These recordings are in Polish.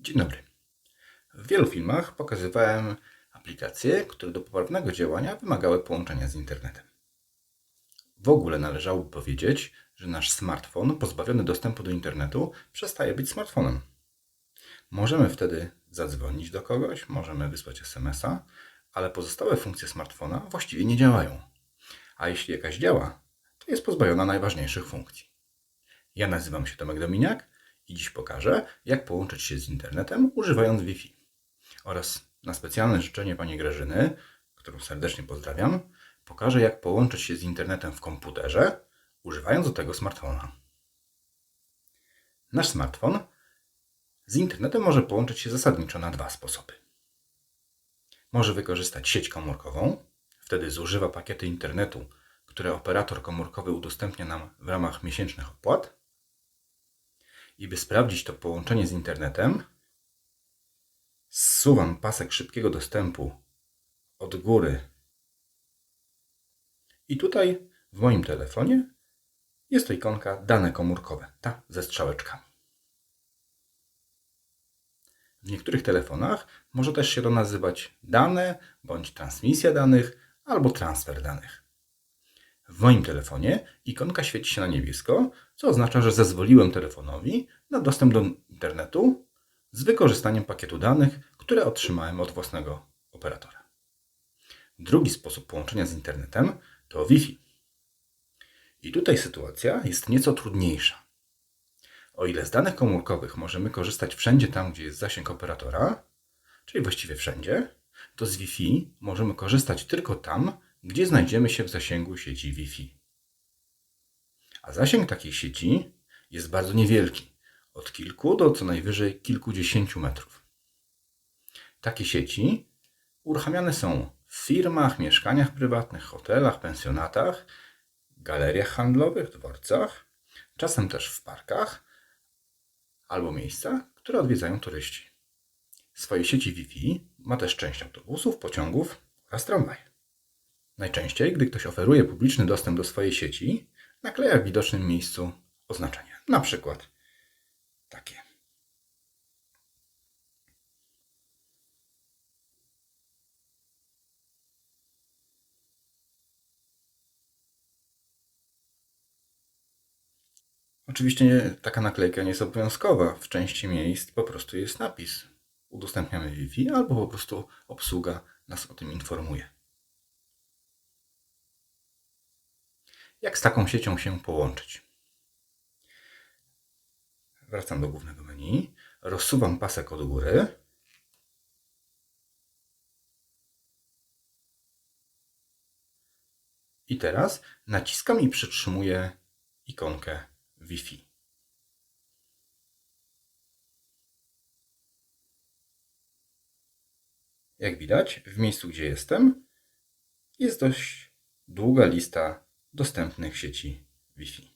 Dzień dobry. W wielu filmach pokazywałem aplikacje, które do poprawnego działania wymagały połączenia z internetem. W ogóle należałoby powiedzieć, że nasz smartfon pozbawiony dostępu do internetu przestaje być smartfonem. Możemy wtedy zadzwonić do kogoś, możemy wysłać SMS-a, ale pozostałe funkcje smartfona właściwie nie działają. A jeśli jakaś działa, to jest pozbawiona najważniejszych funkcji. Ja nazywam się Tomek Dominiak i dziś pokażę, jak połączyć się z internetem używając Wi-Fi. Oraz na specjalne życzenie pani Grażyny, którą serdecznie pozdrawiam, pokażę, jak połączyć się z internetem w komputerze, używając do tego smartfona. Nasz smartfon z internetem może połączyć się zasadniczo na dwa sposoby. Może wykorzystać sieć komórkową, wtedy zużywa pakiety internetu, które operator komórkowy udostępnia nam w ramach miesięcznych opłat. I by sprawdzić to połączenie z internetem, zsuwam pasek szybkiego dostępu od góry. I tutaj w moim telefonie jest to ikonka dane komórkowe, ta ze strzałeczkami. W niektórych telefonach może też się to nazywać dane, bądź transmisja danych, albo transfer danych. W moim telefonie ikonka świeci się na niebiesko, co oznacza, że zezwoliłem telefonowi na dostęp do internetu z wykorzystaniem pakietu danych, które otrzymałem od własnego operatora. Drugi sposób połączenia z internetem to Wi-Fi. I tutaj sytuacja jest nieco trudniejsza. O ile z danych komórkowych możemy korzystać wszędzie tam, gdzie jest zasięg operatora, czyli właściwie wszędzie, to z Wi-Fi możemy korzystać tylko tam, gdzie znajdziemy się w zasięgu sieci Wi-Fi. A zasięg takiej sieci jest bardzo niewielki, od kilku do co najwyżej kilkudziesięciu metrów. Takie sieci uruchamiane są w firmach, mieszkaniach prywatnych, hotelach, pensjonatach, galeriach handlowych, dworcach, czasem też w parkach albo miejscach, które odwiedzają turyści. Swoje sieci Wi-Fi ma też część autobusów, pociągów oraz tramwaje. Najczęściej, gdy ktoś oferuje publiczny dostęp do swojej sieci, nakleja w widocznym miejscu oznaczenie. Na przykład takie. Oczywiście nie, taka naklejka nie jest obowiązkowa. W części miejsc po prostu jest napis. Udostępniamy Wi-Fi albo po prostu obsługa nas o tym informuje. Jak z taką siecią się połączyć? Wracam do głównego menu. Rozsuwam pasek od góry. I teraz naciskam i przytrzymuję ikonkę Wi-Fi. Jak widać, w miejscu, gdzie jestem, jest dość długa lista dostępnych sieci Wi-Fi.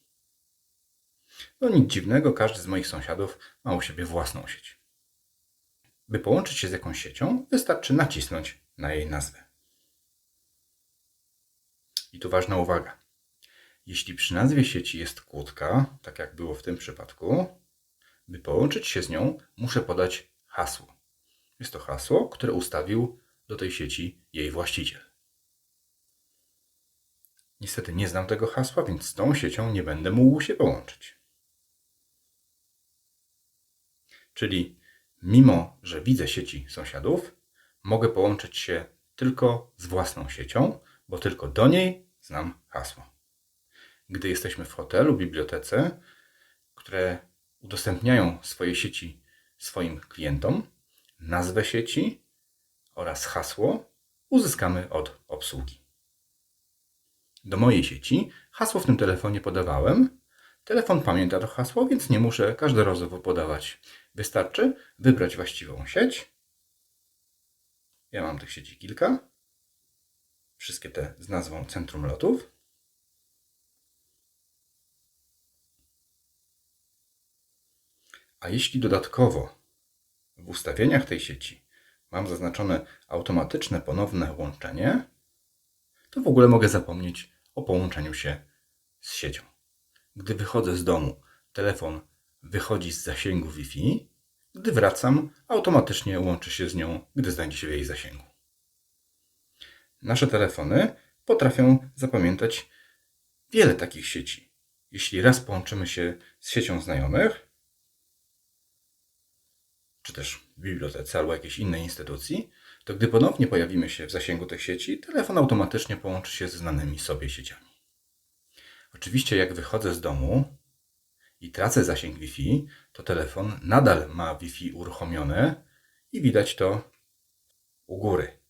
No nic dziwnego, każdy z moich sąsiadów ma u siebie własną sieć. By połączyć się z jakąś siecią, wystarczy nacisnąć na jej nazwę. I tu ważna uwaga. Jeśli przy nazwie sieci jest kłódka, tak jak było w tym przypadku, by połączyć się z nią, muszę podać hasło. Jest to hasło, które ustawił do tej sieci jej właściciel. Niestety nie znam tego hasła, więc z tą siecią nie będę mógł się połączyć. Czyli mimo, że widzę sieci sąsiadów, mogę połączyć się tylko z własną siecią, bo tylko do niej znam hasło. Gdy jesteśmy w hotelu, bibliotece, które udostępniają swoje sieci swoim klientom, nazwę sieci oraz hasło uzyskamy od obsługi. Do mojej sieci hasło w tym telefonie podawałem. Telefon pamięta to hasło, więc nie muszę każdorazowo podawać. Wystarczy wybrać właściwą sieć. Ja mam tych sieci kilka. Wszystkie te z nazwą Centrum Lotów. A jeśli dodatkowo w ustawieniach tej sieci mam zaznaczone automatyczne ponowne łączenie, to w ogóle mogę zapomnieć o połączeniu się z siecią. Gdy wychodzę z domu, telefon wychodzi z zasięgu Wi-Fi Gdy wracam, automatycznie łączy się z nią, gdy znajdzie się w jej zasięgu. Nasze telefony potrafią zapamiętać wiele takich sieci. Jeśli raz połączymy się z siecią znajomych, czy też w bibliotece albo jakiejś innej instytucji, to gdy ponownie pojawimy się w zasięgu tych sieci, telefon automatycznie połączy się ze znanymi sobie sieciami. Oczywiście, jak wychodzę z domu i tracę zasięg Wi-Fi, to telefon nadal ma Wi-Fi uruchomione i widać to u góry.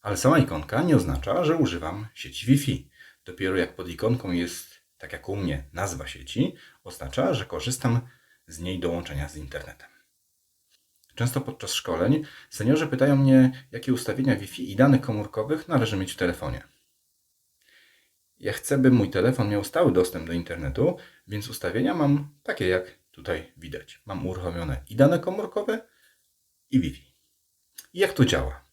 Ale sama ikonka nie oznacza, że używam sieci Wi-Fi. Dopiero jak pod ikonką jest, tak jak u mnie, nazwa sieci, oznacza, że korzystam z niej do łączenia z internetem. Często podczas szkoleń seniorzy pytają mnie, jakie ustawienia Wi-Fi i danych komórkowych należy mieć w telefonie. Ja chcę, by mój telefon miał stały dostęp do internetu, więc ustawienia mam takie, jak tutaj widać. Mam uruchomione i dane komórkowe, i Wi-Fi. I jak to działa?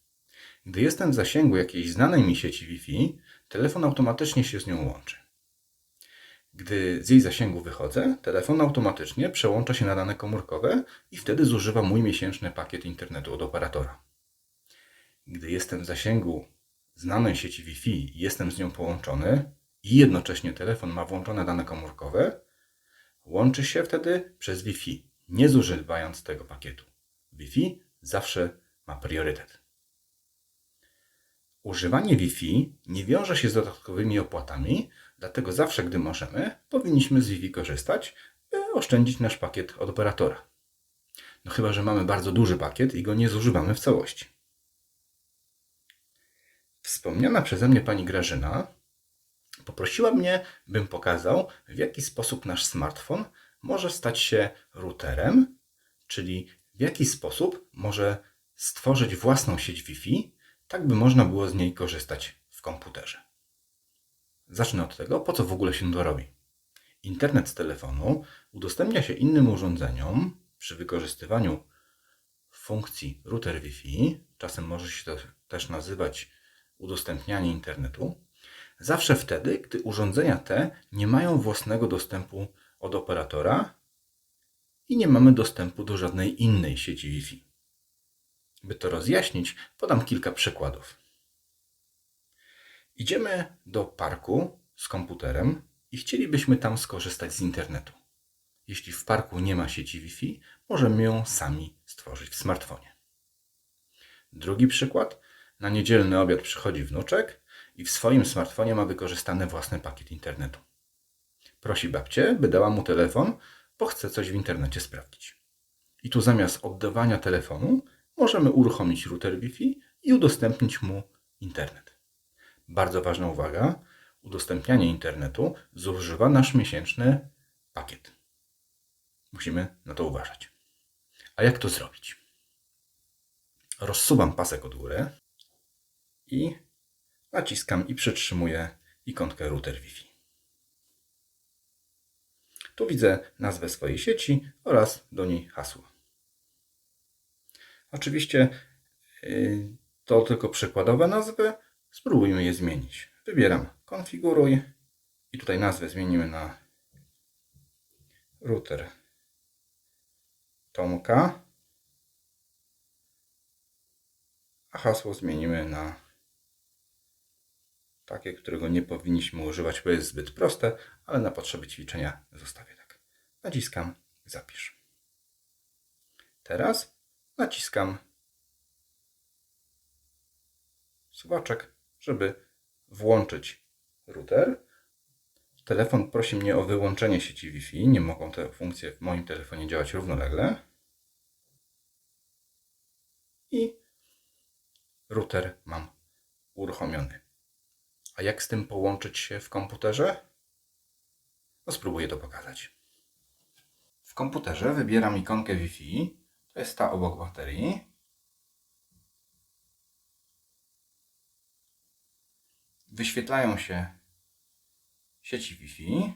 Gdy jestem w zasięgu jakiejś znanej mi sieci Wi-Fi, telefon automatycznie się z nią łączy. Gdy z jej zasięgu wychodzę, telefon automatycznie przełącza się na dane komórkowe i wtedy zużywa mój miesięczny pakiet internetu od operatora. Gdy jestem w zasięgu znanej sieci Wi-Fi i jestem z nią połączony i jednocześnie telefon ma włączone dane komórkowe, łączy się wtedy przez Wi-Fi, nie zużywając tego pakietu. Wi-Fi zawsze ma priorytet. Używanie Wi-Fi nie wiąże się z dodatkowymi opłatami, dlatego zawsze, gdy możemy, powinniśmy z Wi-Fi korzystać, by oszczędzić nasz pakiet od operatora. No chyba, że mamy bardzo duży pakiet i go nie zużywamy w całości. Wspomniana przeze mnie pani Grażyna poprosiła mnie, bym pokazał, w jaki sposób nasz smartfon może stać się routerem, czyli w jaki sposób może stworzyć własną sieć Wi-Fi, tak by można było z niej korzystać w komputerze. Zacznę od tego, po co w ogóle się to robi. Internet z telefonu udostępnia się innym urządzeniom przy wykorzystywaniu funkcji router Wi-Fi. Czasem może się to też nazywać udostępnianie internetu. Zawsze wtedy, gdy urządzenia te nie mają własnego dostępu od operatora i nie mamy dostępu do żadnej innej sieci Wi-Fi. By to rozjaśnić, podam kilka przykładów. Idziemy do parku z komputerem i chcielibyśmy tam skorzystać z internetu. Jeśli w parku nie ma sieci Wi-Fi, możemy ją sami stworzyć w smartfonie. Drugi przykład. Na niedzielny obiad przychodzi wnuczek i w swoim smartfonie ma wykorzystany własny pakiet internetu. Prosi babcię, by dała mu telefon, bo chce coś w internecie sprawdzić. I tu zamiast oddawania telefonu możemy uruchomić router Wi-Fi i udostępnić mu internet. Bardzo ważna uwaga, udostępnianie internetu zużywa nasz miesięczny pakiet. Musimy na to uważać. A jak to zrobić? Rozsuwam pasek od góry i naciskam i przytrzymuję ikonkę router Wi-Fi. Tu widzę nazwę swojej sieci oraz do niej hasło. Oczywiście yy, to tylko przykładowe nazwy. Spróbujmy je zmienić. Wybieram konfiguruj i tutaj nazwę zmienimy na router Tomka. A hasło zmienimy na takie, którego nie powinniśmy używać, bo jest zbyt proste, ale na potrzeby ćwiczenia zostawię tak. Naciskam zapisz. Teraz naciskam suwaczek, żeby włączyć router. Telefon prosi mnie o wyłączenie sieci Wi-Fi. Nie mogą te funkcje w moim telefonie działać równolegle. I router mam uruchomiony. A jak z tym połączyć się w komputerze? No spróbuję to pokazać. W komputerze wybieram ikonkę Wi-Fi. To jest ta obok baterii. Wyświetlają się sieci Wi-Fi.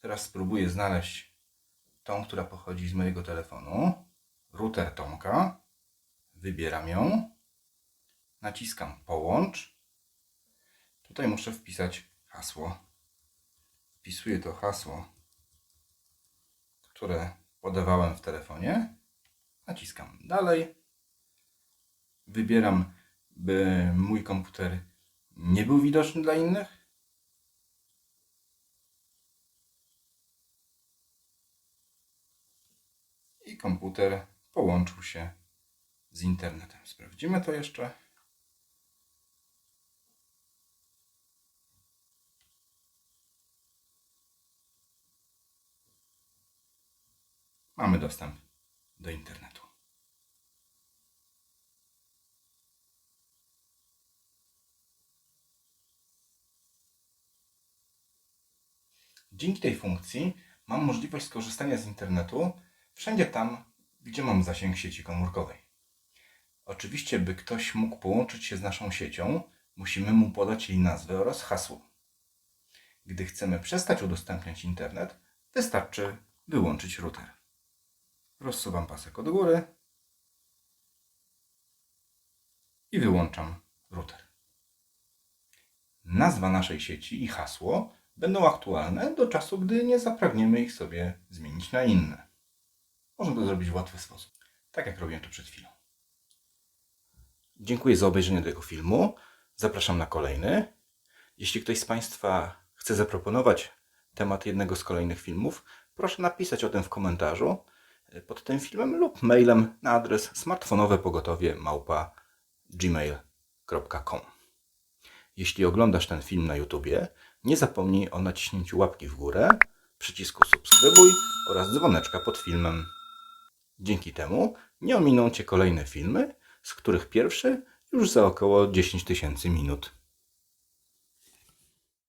Teraz spróbuję znaleźć tą, która pochodzi z mojego telefonu. Router Tomka. Wybieram ją. Naciskam połącz. Tutaj muszę wpisać hasło. Wpisuję to hasło które podawałem w telefonie. Naciskam dalej. Wybieram, by mój komputer nie był widoczny dla innych. I komputer połączył się z internetem. Sprawdzimy to jeszcze. Mamy dostęp do internetu. Dzięki tej funkcji mam możliwość skorzystania z internetu wszędzie tam, gdzie mam zasięg sieci komórkowej. Oczywiście, by ktoś mógł połączyć się z naszą siecią, musimy mu podać jej nazwę oraz hasło. Gdy chcemy przestać udostępniać internet, wystarczy wyłączyć router. Rozsuwam pasek od góry i wyłączam router. Nazwa naszej sieci i hasło będą aktualne do czasu, gdy nie zapragniemy ich sobie zmienić na inne. Można to zrobić w łatwy sposób, tak jak robiłem to przed chwilą. Dziękuję za obejrzenie tego filmu. Zapraszam na kolejny. Jeśli ktoś z Państwa chce zaproponować temat jednego z kolejnych filmów, proszę napisać o tym w komentarzu pod tym filmem lub mailem na adres smartfonowepogotowie małpa gmail.com. Jeśli oglądasz ten film na YouTubie, nie zapomnij o naciśnięciu łapki w górę, przycisku subskrybuj oraz dzwoneczka pod filmem. Dzięki temu nie ominą Cię kolejne filmy, z których pierwszy już za około 10 tysięcy minut.